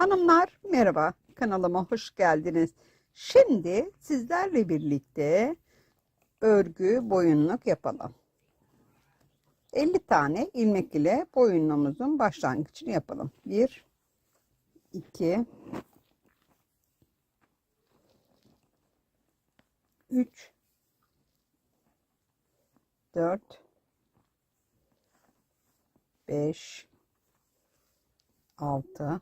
Hanımlar merhaba kanalıma hoş geldiniz. Şimdi sizlerle birlikte örgü boyunluk yapalım. 50 tane ilmek ile boyunluğumuzun başlangıcını yapalım. 1 2 3 4 5 6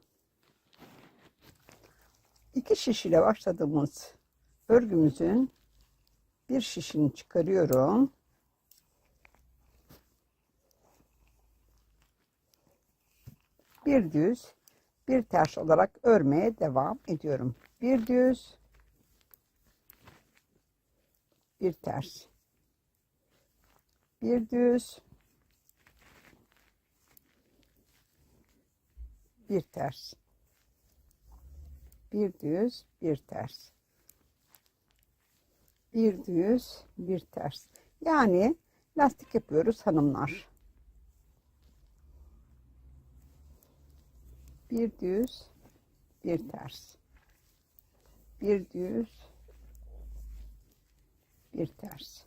iki şiş ile başladığımız örgümüzün bir şişini çıkarıyorum. Bir düz, bir ters olarak örmeye devam ediyorum. Bir düz, bir ters. Bir düz, bir ters bir düz bir ters. Bir düz bir ters. Yani lastik yapıyoruz hanımlar. Bir düz bir ters. Bir düz bir ters.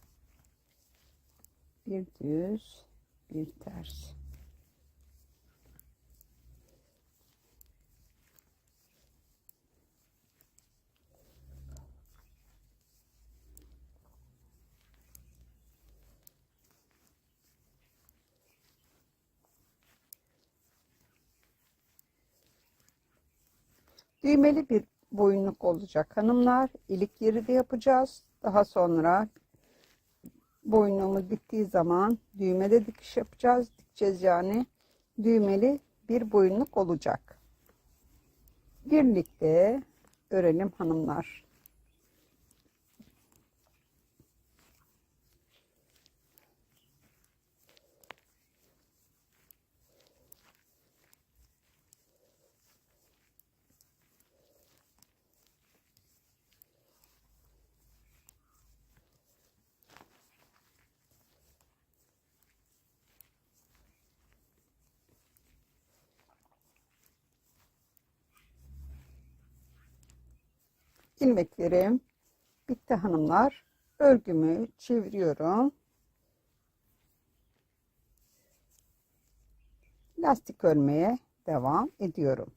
Bir düz bir ters Düğmeli bir boyunluk olacak hanımlar. İlik yeri de yapacağız. Daha sonra boyunluğumuz bittiği zaman düğmede dikiş yapacağız. Dikeceğiz yani. Düğmeli bir boyunluk olacak. Birlikte örelim hanımlar. İlmeklerim bitti hanımlar. Örgümü çeviriyorum. Lastik örmeye devam ediyorum.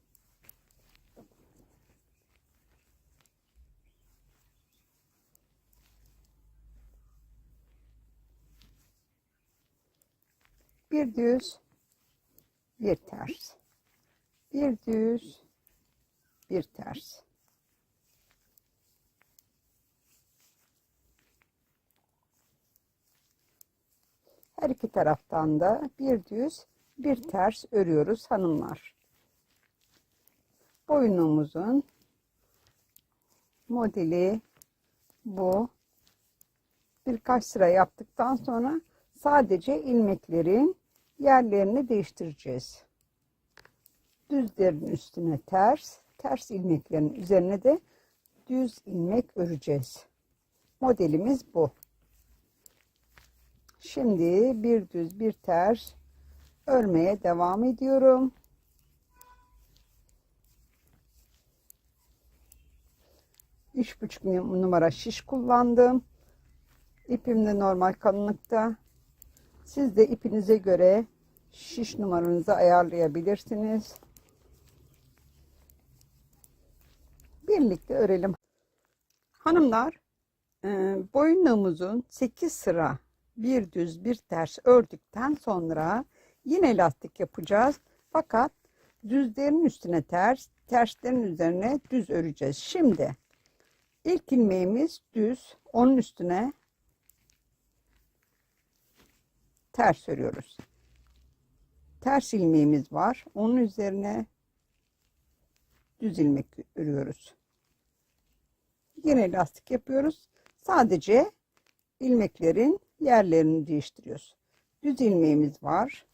Bir düz, bir ters. Bir düz, bir ters. Her iki taraftan da bir düz bir ters örüyoruz hanımlar. Boyunumuzun modeli bu. Birkaç sıra yaptıktan sonra sadece ilmeklerin yerlerini değiştireceğiz. Düzlerin üstüne ters, ters ilmeklerin üzerine de düz ilmek öreceğiz. Modelimiz bu. Şimdi bir düz bir ters örmeye devam ediyorum. Üç buçuk numara şiş kullandım. İpim de normal kalınlıkta. Siz de ipinize göre şiş numaranızı ayarlayabilirsiniz. Birlikte örelim. Hanımlar, boyunluğumuzun 8 sıra bir düz bir ters ördükten sonra yine lastik yapacağız. Fakat düzlerin üstüne ters, terslerin üzerine düz öreceğiz. Şimdi ilk ilmeğimiz düz, onun üstüne ters örüyoruz. Ters ilmeğimiz var. Onun üzerine düz ilmek örüyoruz. Yine lastik yapıyoruz. Sadece ilmeklerin yerlerini değiştiriyoruz. Düz ilmeğimiz var.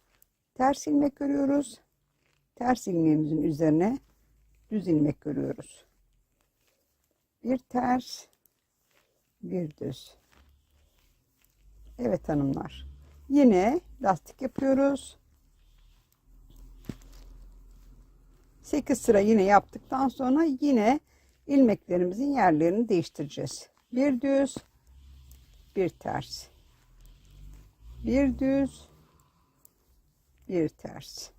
Ters ilmek örüyoruz. Ters ilmeğimizin üzerine düz ilmek örüyoruz. Bir ters, bir düz. Evet hanımlar. Yine lastik yapıyoruz. 8 sıra yine yaptıktan sonra yine ilmeklerimizin yerlerini değiştireceğiz. Bir düz, bir ters. Bir düz, bir ters.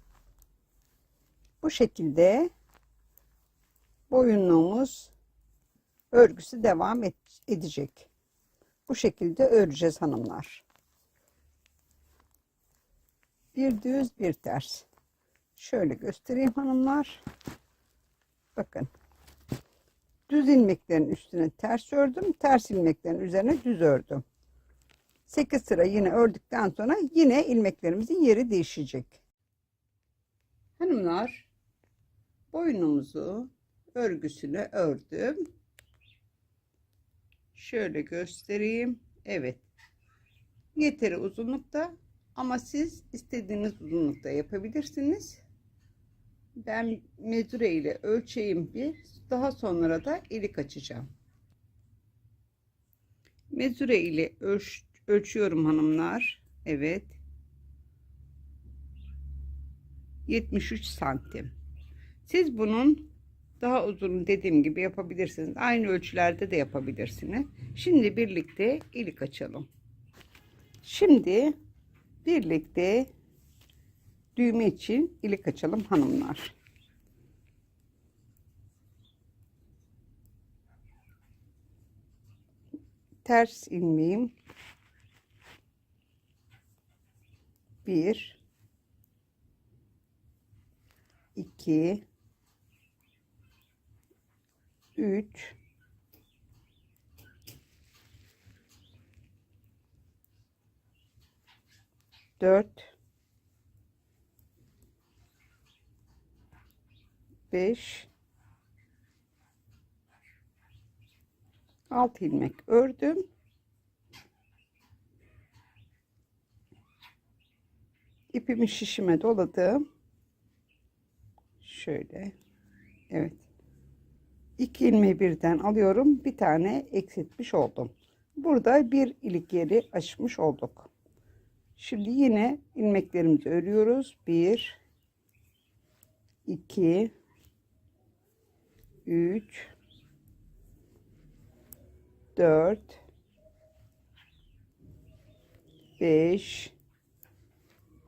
Bu şekilde boyunluğumuz örgüsü devam et- edecek. Bu şekilde öreceğiz hanımlar. Bir düz bir ters. Şöyle göstereyim hanımlar. Bakın. Düz ilmeklerin üstüne ters ördüm. Ters ilmeklerin üzerine düz ördüm. 8 sıra yine ördükten sonra yine ilmeklerimizin yeri değişecek. Hanımlar boynumuzu örgüsünü ördüm. Şöyle göstereyim. Evet. Yeteri uzunlukta ama siz istediğiniz uzunlukta yapabilirsiniz. Ben mezure ile ölçeyim bir. Daha sonra da ilik açacağım. Mezure ile ölç, ölçüyorum hanımlar. Evet. 73 santim. Siz bunun daha uzun dediğim gibi yapabilirsiniz. Aynı ölçülerde de yapabilirsiniz. Şimdi birlikte ilik açalım. Şimdi birlikte düğme için ilik açalım hanımlar. Ters ilmeğim bir. İki. Üç. Dört. Beş. Altı ilmek ördüm. İpimi şişime doladım. Şöyle. Evet. İki ilmeği birden alıyorum. Bir tane eksiltmiş oldum. Burada bir ilik yeri açmış olduk. Şimdi yine ilmeklerimizi örüyoruz. Bir, iki, üç, dört, beş,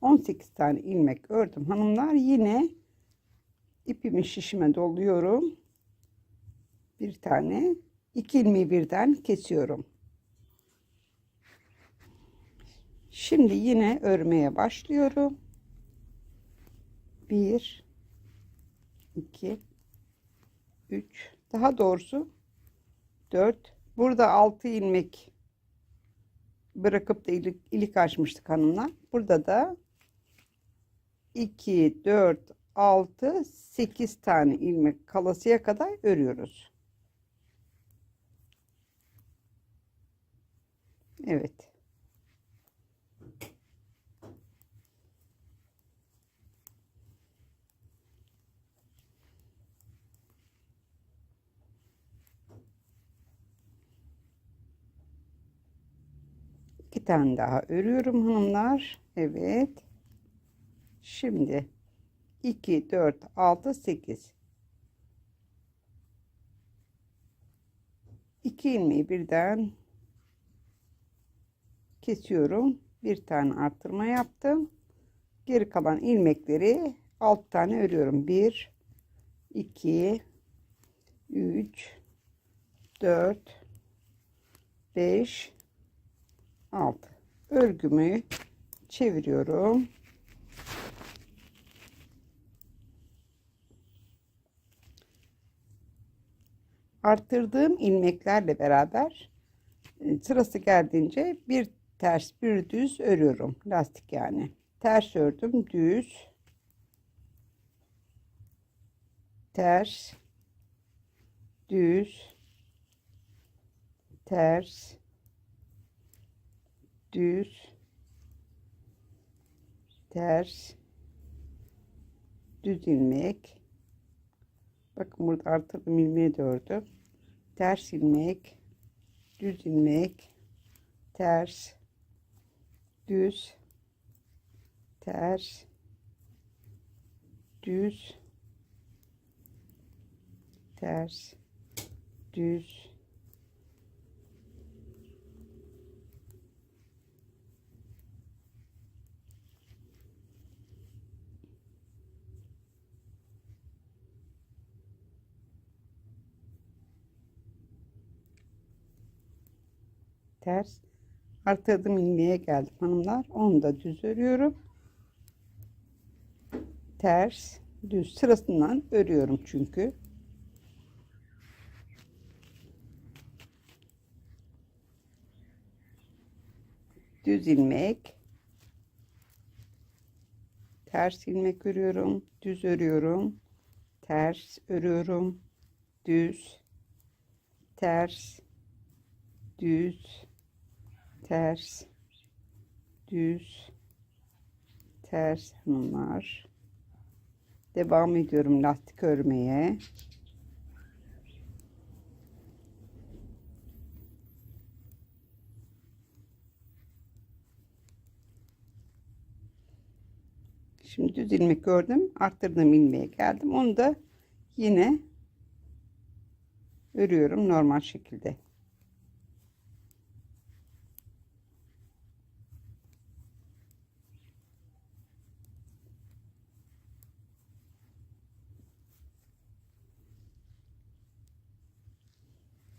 18 tane ilmek ördüm hanımlar. Yine ipimi şişime doluyorum. Bir tane iki ilmeği birden kesiyorum. Şimdi yine örmeye başlıyorum. 1 2 3 daha doğrusu 4 burada 6 ilmek bırakıp da ilik, ilik açmıştık hanımlar. Burada da 2 4 6 8 tane ilmek kalasıya kadar örüyoruz. Evet. İki tane daha örüyorum hanımlar. Evet. Şimdi 2, 4, 6, 8. 2 ilmeği birden kesiyorum. Bir tane arttırma yaptım. Geri kalan ilmekleri 6 tane örüyorum. 1, 2, 3, 4, 5, 6 örgümü çeviriyorum arttırdığım ilmeklerle beraber e, sırası geldiğince bir ters bir düz örüyorum. Lastik yani. Ters ördüm düz. Ters. Düz. Ters. Düz. Ters. Düz ilmek. Bakın burada artırdım ilmeği de ördüm ters ilmek düz ilmek ters düz ters düz ters düz ters. Artırdım ilmeğe geldim hanımlar. Onu da düz örüyorum. Ters düz. Sırasından örüyorum çünkü. Düz ilmek. Ters ilmek örüyorum. Düz örüyorum. Ters örüyorum. Düz. Ters. Düz ters düz ters hanımlar devam ediyorum lastik örmeye Şimdi düz ilmek gördüm. Arttırdım ilmeğe geldim. Onu da yine örüyorum normal şekilde.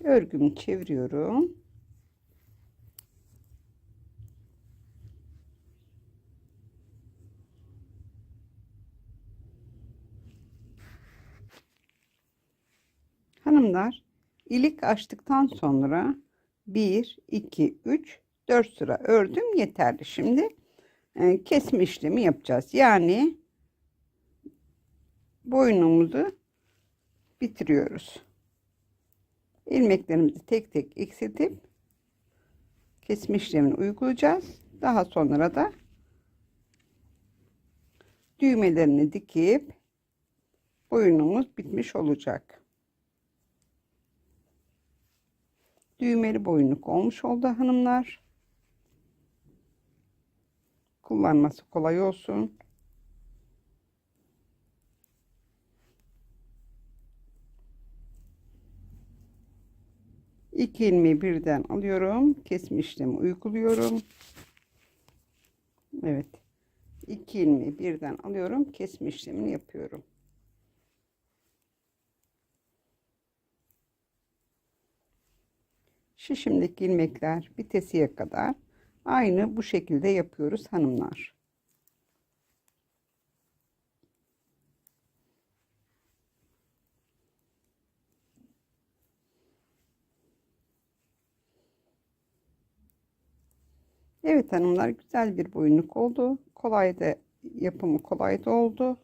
Örgümü çeviriyorum. Hanımlar ilik açtıktan sonra 1 2 3 4 sıra ördüm yeterli. Şimdi e, kesme işlemi yapacağız. Yani boynumuzu bitiriyoruz. İlmeklerimizi tek tek eksiltip kesme işlemini uygulayacağız. Daha sonra da düğmelerini dikip boynumuz bitmiş olacak. Düğmeli boyunluk olmuş oldu hanımlar. Kullanması kolay olsun. İki ilmeği birden alıyorum. Kesme işlemi uyguluyorum. Evet. İki ilmeği birden alıyorum. Kesme işlemini yapıyorum. Şişimdeki ilmekler bitesiye kadar aynı bu şekilde yapıyoruz hanımlar. Evet hanımlar güzel bir boyunluk oldu. Kolay da yapımı kolay da oldu.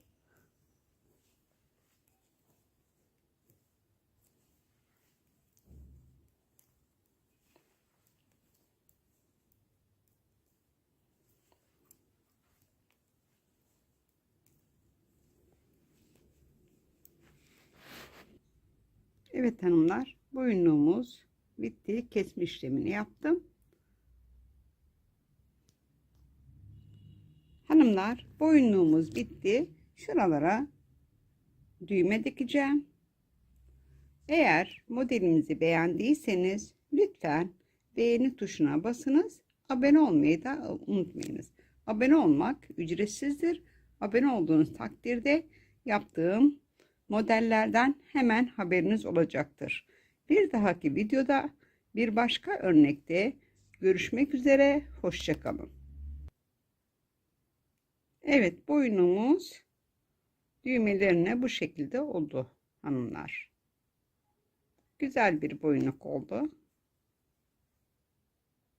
Evet hanımlar boyunluğumuz bitti. Kesme işlemini yaptım. Hanımlar boyunluğumuz bitti. Şuralara düğme dikeceğim. Eğer modelimizi beğendiyseniz lütfen beğeni tuşuna basınız. Abone olmayı da unutmayınız. Abone olmak ücretsizdir. Abone olduğunuz takdirde yaptığım modellerden hemen haberiniz olacaktır. Bir dahaki videoda bir başka örnekte görüşmek üzere. Hoşçakalın. Evet boynumuz düğmelerine bu şekilde oldu hanımlar. Güzel bir boynluk oldu.